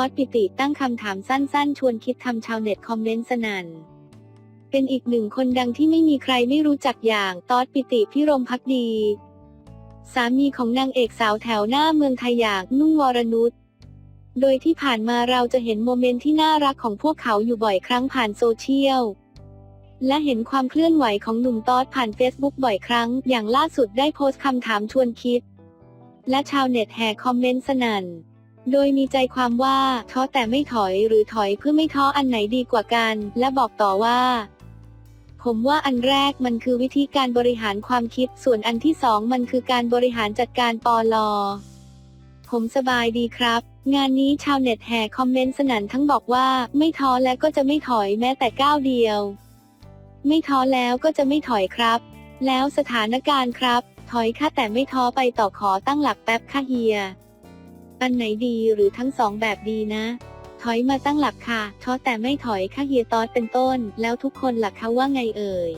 อดปิติตั้งคำถามสั้นๆ ชวนคิดทำชาวเน็ตคอมเมนต์สนั่น เป็นอีกหนึ่งคนดังที่ไม่มีใครไม่รู้จักอย่างตอดปิติพิรมพักดี สามีของนางเอกสาวแถวหน้าเมืองไทยอย่างนุ่งวรนุชโดยที่ผ่านมาเราจะเห็นโมเมนต์ที่น่ารักของพวกเขาอยู่บ่อยครั้งผ่านโซเชียล และเห็นความเคลื่อนไหวของหนุ่มตอดผ่านเฟซบุ๊กบ่อยครั้ง อย่างล่าสุดได้โพสต์คำถามชวนคิด และชาวเน็ตแห่คอมเมนต์สนั่น โดยมีใจความว่าท้อแต่ไม่ถอยหรือถอยเพื่อไม่ท้ออันไหนดีกว่ากัน และบอกต่อว่า ผมว่าอันแรกมันคือวิธีการบริหารความคิด ส่วนอันที่สองมันคือการบริหารจัดการปอลอผมสบายดีครับ งานนี้ชาวเน็ตแห่คอมเมนต์สนั่นทั้งบอกว่า ไม่ท้อและก็จะไม่ถอยแม้แต่ก้าวเดียว ไม่ท้อแล้วก็จะไม่ถอยครับ แล้วสถานการณ์ครับ ถอยค่ะแต่ไม่ท้อไปต่อขอตั้งหลักแป๊บค่ะเฮีย อันไหนดีหรือทั้งสองแบบดีนะ ถอยมาตั้งหลักค่ะท้อแต่ไม่ถอยค่ะเฮียตอสเป็นต้น แล้วทุกคนหลักเขาว่าไงเอ่ย